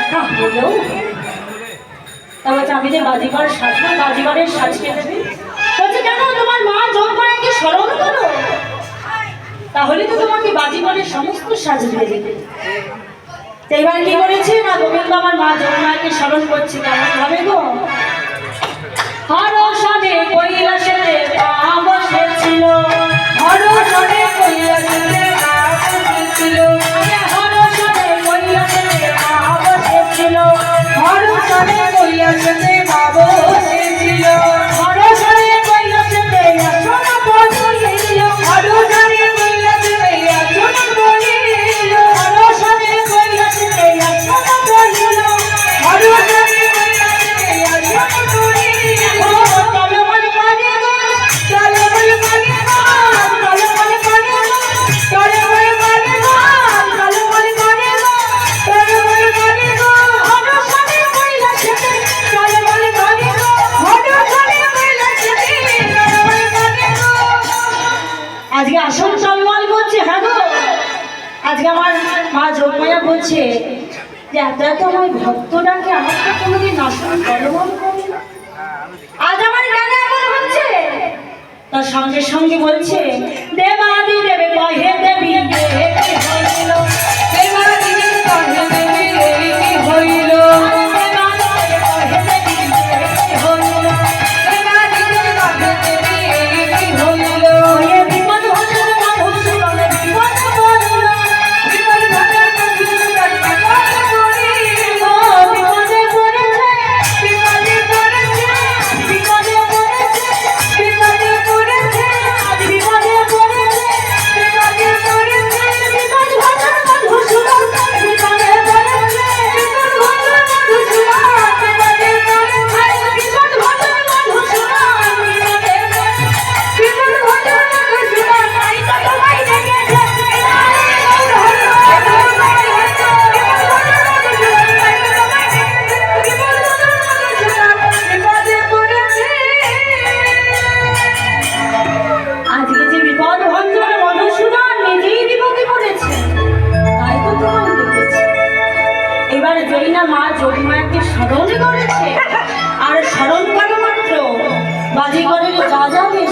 দেখা হলেও তারপর চাবিতে বাজিবার সাজা বাজিবারের সাজকে দেবে বলছে, কেন তোমার মা জোর করে কি স্মরণ করো? তাহলে তো তোমাকে বাজিবারের সমস্ত সাজ দিয়ে দেবে। এইবার কি করেছে? না, গোবিন্দ আমার মা জগন্নাথকে স্মরণ করছে কেমন হবে গো? হর সনে কৈলাসের কৈলাসেতে মা আজকে আমার মা যোগমায়া বলছে যে, এত এত আমার ভক্তটাকে আমাকে কোনোদিন। আজ আমার কেন এমন হচ্ছে তার সঙ্গে সঙ্গে বলছে দেবাদি আর স্মরণ করা মাত্র বাজিগরের যা যা মেয়ে